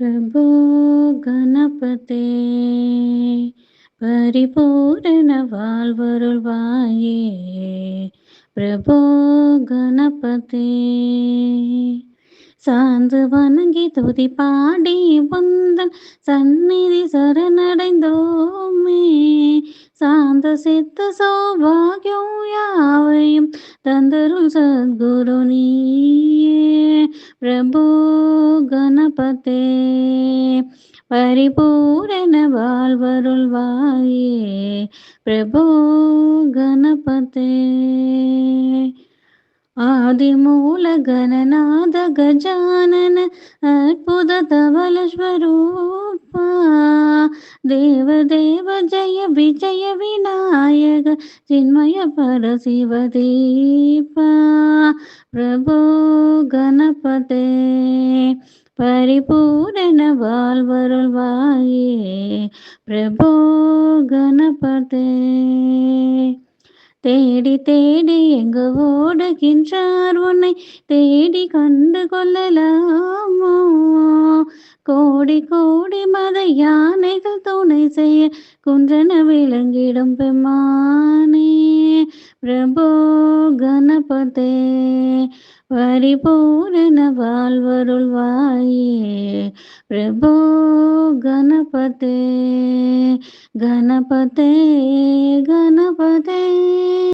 प्रभो गणपते பரிபூரண வாழ்வருள்வாயே பிரபோ கணபதே சார்ந்து வணங்கி துதி பாடி வந்தன் சந்நிதி சரணடைந்தோமே சாந்த சித்த சௌபாகியம் யாவையும் தந்தருள் சத்குரு நீயே பிரபு கணபதே. பரிபூரண வாழ்வருள்வாயே. பிரபு கணபதே. ஆதிமூல கணநாத கஜானன அற்புத தவல தேவ தேவ ஜய விஜய விநாயக சின்மய பரசிவதீபா பிரபோ கணபதே பரிபூரண வாழ்வருள்வாயே பிரபோ கணபதே தேடி தேடி எங்கு ஓடுகின்றார் உன்னை தேடி கண்டு கொள்ளலாமோ? கோடி கோடி மத யானைகள் செய்ய குன்றன விளங்கிடும் பெம்மானே. பிரபோ கணபதே பரிபூரண வாழ்வருள்வாயே பிரபோ கணபதே கணபதே கணபதே.